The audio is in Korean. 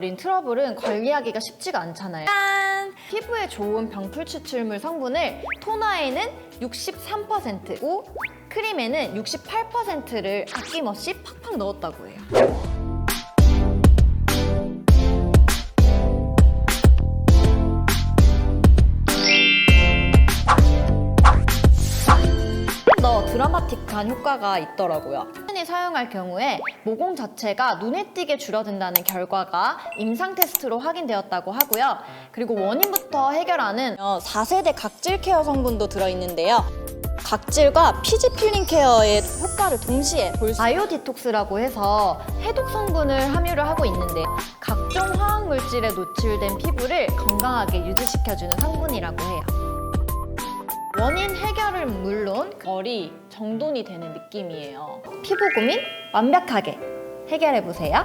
린 트러블은 관리하기가 쉽지가 않잖아요. 짠! 피부에 좋은 병풀 추출물 성분을 토너에는 63%고 크림에는 68%를 아낌없이 팍팍 넣었다고 해요. 더 드라마틱한 효과가 있더라고요. 흔히 사용할 경우에 모공 자체가 눈에 띄게 줄어든다는 결과가 임상 테스트로 확인되었다고 하고요. 그리고 원인부터 해결하는 4세대 각질 케어 성분도 들어있는데요. 각질과 피지 필링 케어의 효과를 동시에 볼 수... 바이오 디톡스라고 해서 해독 성분을 함유를 하고 있는데 각종 화학 물질에 노출된 피부를 건강하게 유지시켜주는 성분이라고 해요. 원인 해결은 물론 거리 정돈이 되는 느낌이에요. 피부 고민 완벽하게 해결해 보세요.